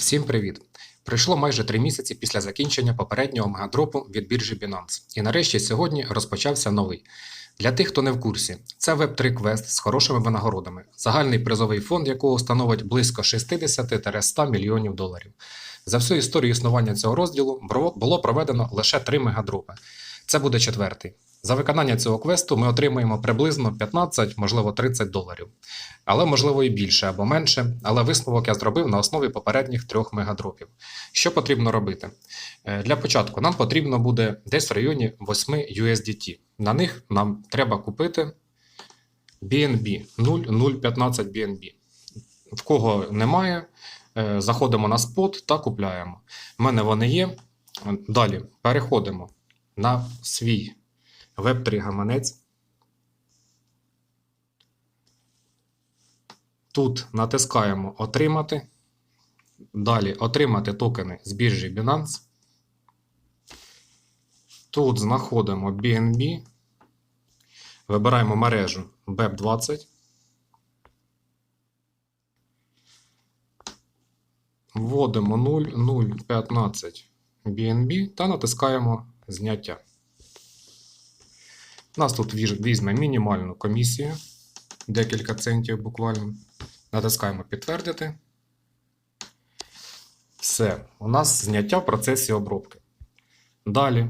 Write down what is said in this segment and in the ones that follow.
Всім привіт! Пройшло майже три місяці після закінчення попереднього мегадропу від біржі Binance. І нарешті сьогодні розпочався новий. Для тих, хто не в курсі, це Web3 квест з хорошими винагородами, загальний призовий фонд якого становить близько 60-100 мільйонів доларів. За всю історію існування цього розділу було проведено лише три мегадропи. Це буде четвертий. За виконання цього квесту ми отримаємо приблизно 15, можливо 30 доларів. Але можливо і більше або менше. Але висновок я зробив на основі попередніх трьох мегадропів. Що потрібно робити? Е, Для початку нам потрібно буде десь в районі 8 USDT. На них нам треба купити BNB 0,015 BNB. В кого немає, е, заходимо на спот та купляємо. У мене вони є. Далі переходимо на свій Web3 гаманець. Тут натискаємо Отримати. Далі отримати токени з біржі Binance. Тут знаходимо BNB. Вибираємо мережу BEP20. Вводимо 0,015 BNB та натискаємо зняття. Нас тут візьме мінімальну комісію, декілька центів буквально. Натискаємо підтвердити. Все, у нас зняття в процесі обробки. Далі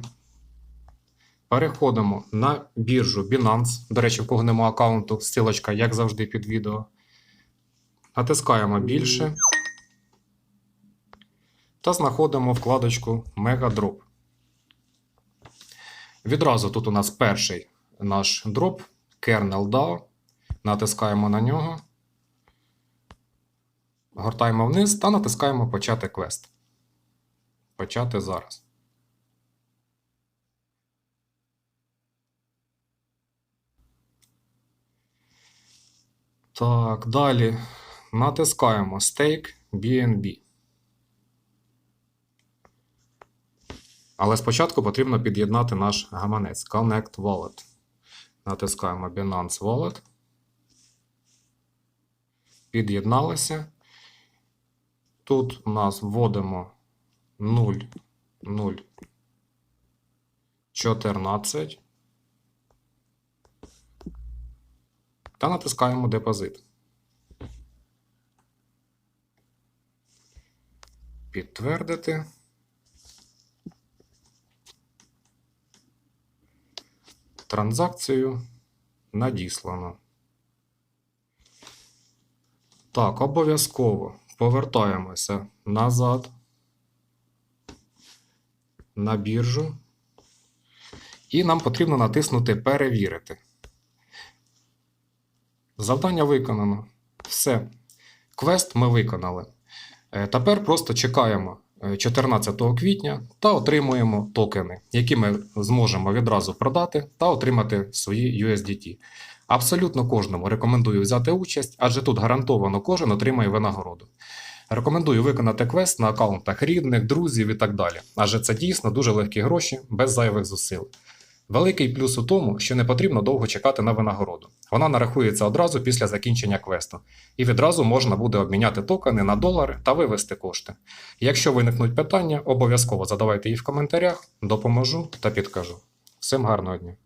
переходимо на біржу Binance. До речі, в кого немає аккаунту, стілочка, як завжди, під відео. Натискаємо більше та знаходимо вкладочку Megadrop. Відразу тут у нас перший наш дроп Kernel DAO. Натискаємо на нього. Гортаємо вниз та натискаємо Почати квест. Почати зараз. Так, далі натискаємо Stake BNB. Але спочатку потрібно під'єднати наш гаманець Connect Wallet. Натискаємо Binance Wallet. Під'єдналися. Тут у нас вводимо 0, 0, 14. Та натискаємо депозит. Підтвердити. Транзакцію надіслано. Так, обов'язково повертаємося назад на біржу. І нам потрібно натиснути Перевірити. Завдання виконано. Все. Квест ми виконали. Е, Тепер просто чекаємо 14 квітня та отримуємо токени, які ми зможемо відразу продати та отримати свої USDT. Абсолютно кожному рекомендую взяти участь, адже тут гарантовано кожен отримає винагороду. Рекомендую виконати квест на аккаунтах рідних, друзів і так далі, адже це дійсно дуже легкі гроші без зайвих зусиль. Великий плюс у тому, що не потрібно довго чекати на винагороду. Вона нарахується одразу після закінчення квесту, і відразу можна буде обміняти токени на долари та вивести кошти. Якщо виникнуть питання, обов'язково задавайте їх в коментарях, допоможу та підкажу. Всім гарного дня!